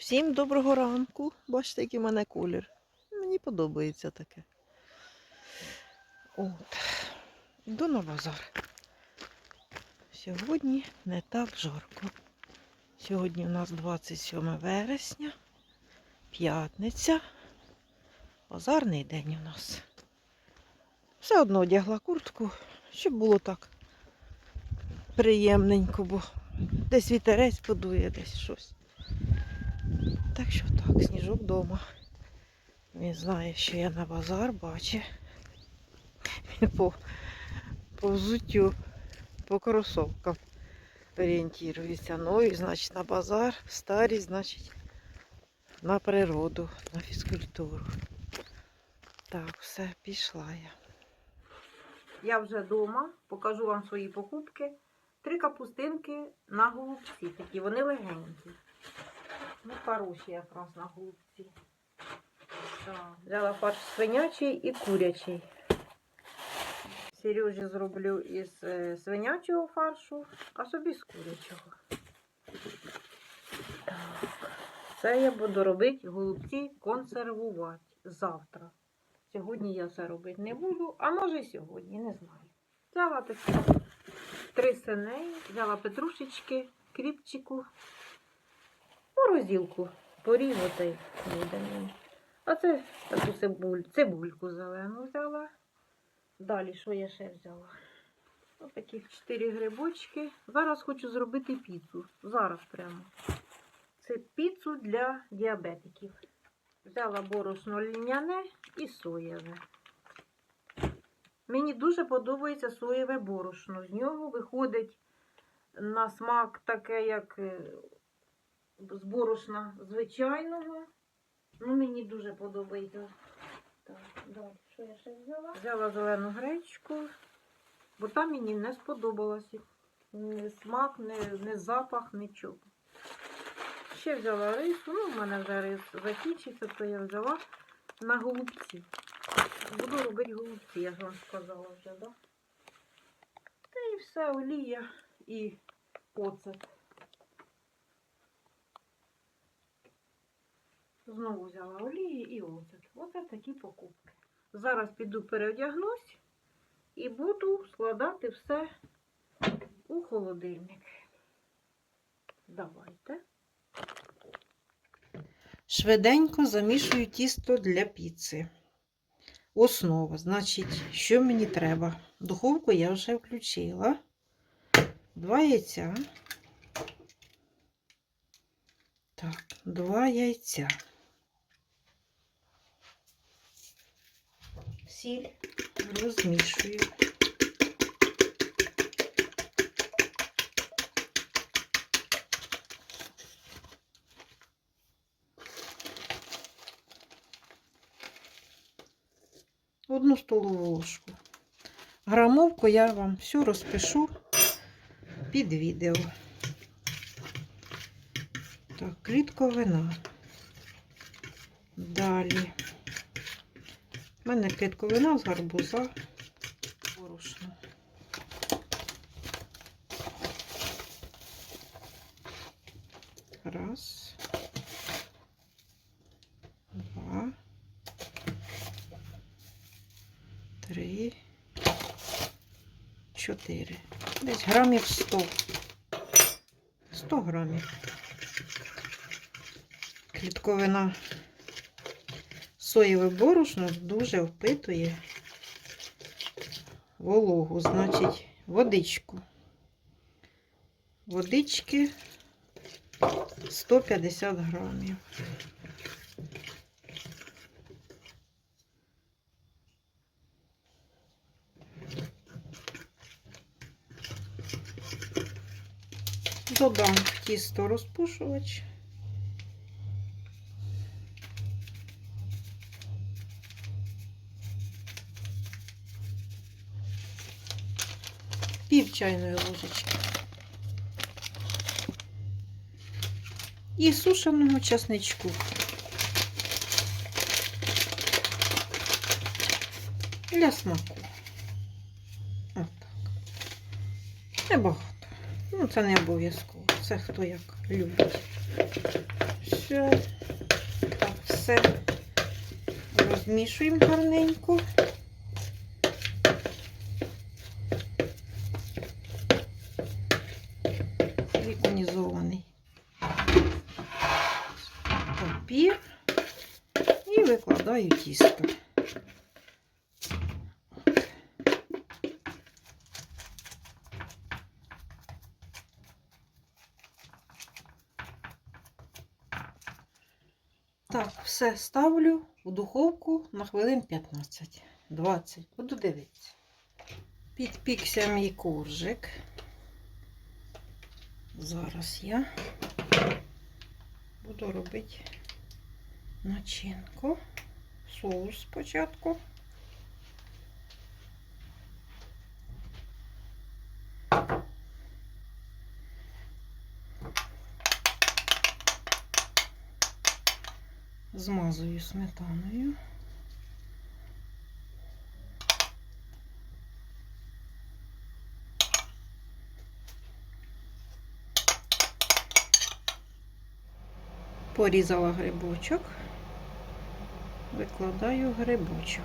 Всім доброго ранку. Бачите, який в мене колір. Мені подобається таке. От. Йду на. Сьогодні не так жарко. Сьогодні у нас 27 вересня, п'ятниця. Базарний день у нас. Все одно одягла куртку, щоб було так приємненько, бо десь вітерець подує, десь щось. Так що так, сніжок вдома. Він знає, що я на базар бачить. Він по, по взуттю, по кросовкам орієнтується. Нові, значить, на базар, старі, значить, на природу, на фізкультуру. Так, все, пішла я. Я вже вдома, покажу вам свої покупки. Три капустинки на голубці. Такі вони легенькі. Ну, хороші якраз на голубці. Так, взяла фарш свинячий і курячий. Сережі зроблю із е, свинячого фаршу, а собі з курячого. Так. Це я буду робити голубці консервувати завтра. Сьогодні я це робити не буду, а може й сьогодні, не знаю. Взяла такі три синей, взяла петрушечки, кріпчику, морозилку, порізати буде мені. А це таку цибуль, цибульку зелену взяла. Далі що я ще взяла? Ось таких чотири грибочки. Зараз хочу зробити піцу. Зараз прямо. Це піцу для діабетиків. Взяла борошно льняне і соєве. Мені дуже подобається соєве борошно. З нього виходить на смак таке, як е, з борошна звичайного. Ну, мені дуже подобається. Так, далі, що я ще взяла? Взяла зелену гречку, бо там мені не сподобалося. Ні смак, ні, ні запах, нічого. Ще взяла рису, ну, в мене вже рис закінчиться, то я взяла на голубці. Буду робити голубці, я ж вам сказала вже, да? Та і все, олія і оцет. Знову взяла олії і оцет. Оце такі покупки. Зараз піду переодягнусь і буду складати все у холодильник. Давайте. Швиденько замішую тісто для піци. Основа, значить, що мені треба? Духовку я вже включила. Два яйця. Так, два яйця. Сіль розмішую. Одну столову ложку. Грамовку я вам всю розпишу під відео. Так, клітковина. Далі. У мене клітковина з гарбуза. Борошно. Раз. Два. Три. Чотири. Десь грамів 100. 100 грамів. Клітковина соєве борошно дуже впитує вологу, значить, водичку. Водички 150 грамів. Додам тісто розпушувач. Чайної ложечки. І сушеного часничку. Для смаку. Отак. Небагато. Ну, це не обов'язково. Це хто як любить. Зараз. Так, все розмішуємо гарненько. Викладаю тісто. Так, все ставлю у духовку на хвилин 15-20. Буду дивитися. Підпікся мій коржик. Зараз я буду робити начинку. Соус спочатку. Змазую сметаною. Порізала грибочок, викладаю грибочок.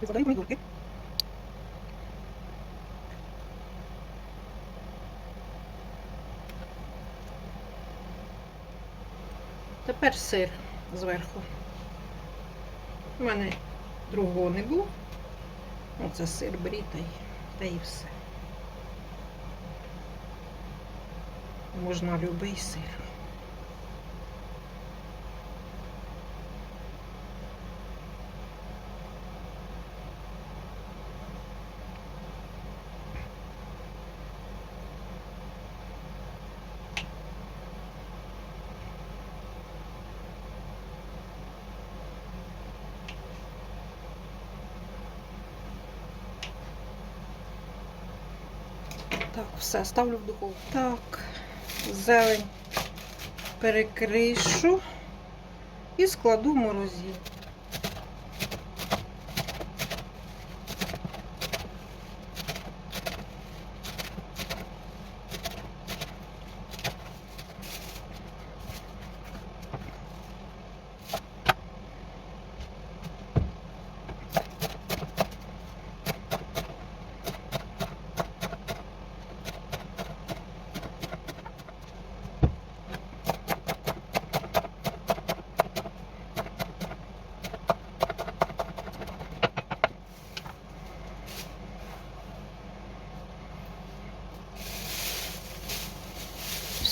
Викладаю помідорки. Тепер сир зверху. У мене другого не було. Оце сир брітай, та і все. Можна любий сир. Так, все, ставлю в духовку. Так, зелень перекришу і складу в морозилку.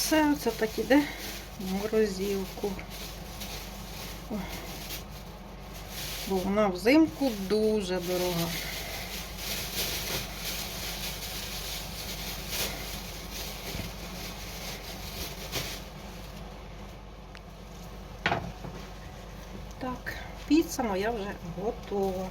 Все це так іде в морозилку. Бо вона взимку дуже дорога. Так, піца моя вже готова.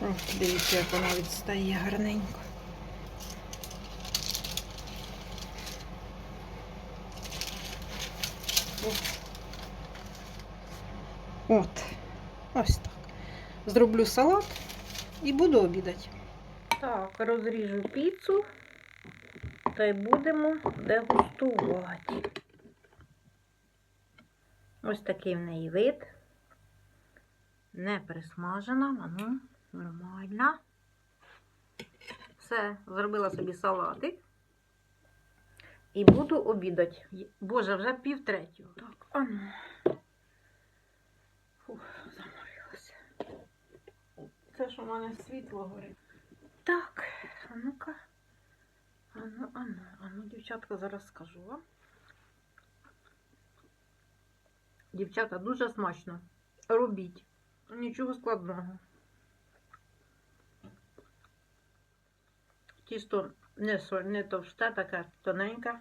О, дивіться, як вона відстає гарненько. От. Ось так. Зроблю салат і буду обідати. Так, розріжу піцу та й будемо дегустувати. Ось такий в неї вид. Не присмажена, ну, нормальна. Все, зробила собі салатик. І буду обідати. Боже, вже пів третього. Так, а ну. Фух, заморилася. Це ж у мене світло горить. Так, а ну-ка. А ну, а ну, а ну, дівчатка, зараз скажу вам. Дівчата, дуже смачно. Робіть. Нічого складного. Тісто не, соль, товсте, таке тоненьке.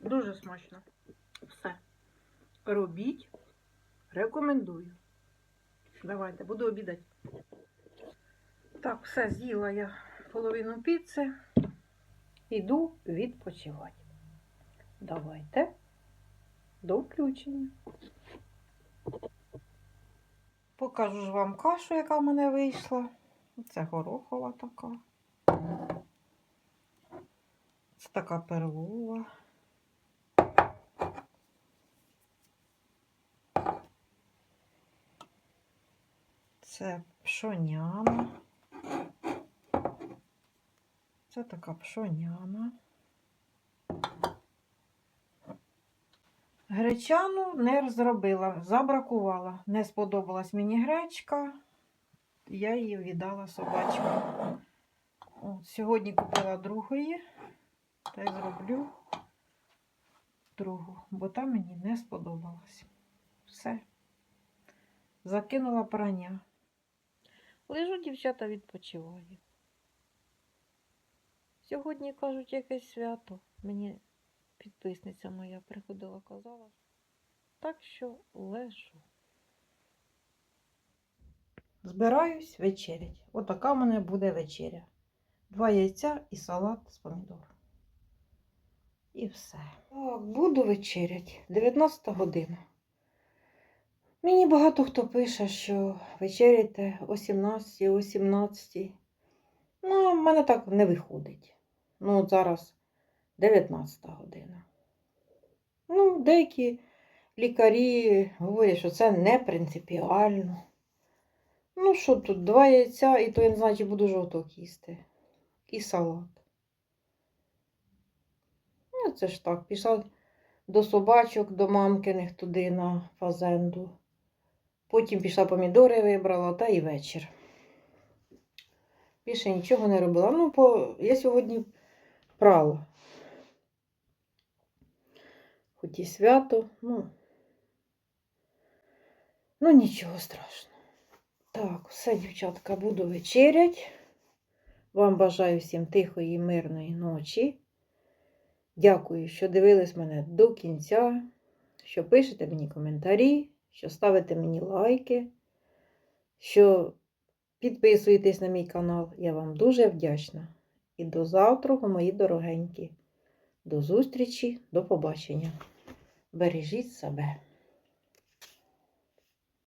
Дуже смачно. Все. Робіть. Рекомендую. Давайте, буду обідати. Так, все з'їла я половину піци. Іду відпочивати. Давайте до включення. Покажу ж вам кашу, яка в мене вийшла. Це горохова така. Це така перлова. Це пшоняна. Це така пшоняна. Гречану не зробила, забракувала. Не сподобалась мені гречка. Я її віддала собачкам. Сьогодні купила другої, та й зроблю другу, бо та мені не сподобалась. Все. Закинула прання. Лежу, дівчата, відпочиваю. Сьогодні, кажуть, якесь свято. Мені підписниця моя приходила, казала. Так що лежу. Збираюсь вечерять. Отака в мене буде вечеря. Два яйця і салат з помідор. І все. Так, буду вечерять. 19 година. Мені багато хто пише, що вечеряйте о 17, о 17. Ну, в мене так не виходить. Ну, от зараз 19 година. Ну, деякі лікарі говорять, що це не принципіально. Ну, що тут, два яйця, і то я не знаю, чи буду жовток їсти. І салат. Ну, це ж так, пішла до собачок, до мамкиних туди на фазенду. Потім пішла помідори вибрала, та і вечір. Більше нічого не робила. Ну, по... я сьогодні прала. Хоч і свято, ну. Ну, нічого страшного. Так, все, дівчатка, буду вечерять. Вам бажаю всім тихої, і мирної ночі. Дякую, що дивились мене до кінця, що пишете мені коментарі, що ставите мені лайки, що підписуєтесь на мій канал. Я вам дуже вдячна. І до завтра, мої дорогенькі. До зустрічі, до побачення. Бережіть себе.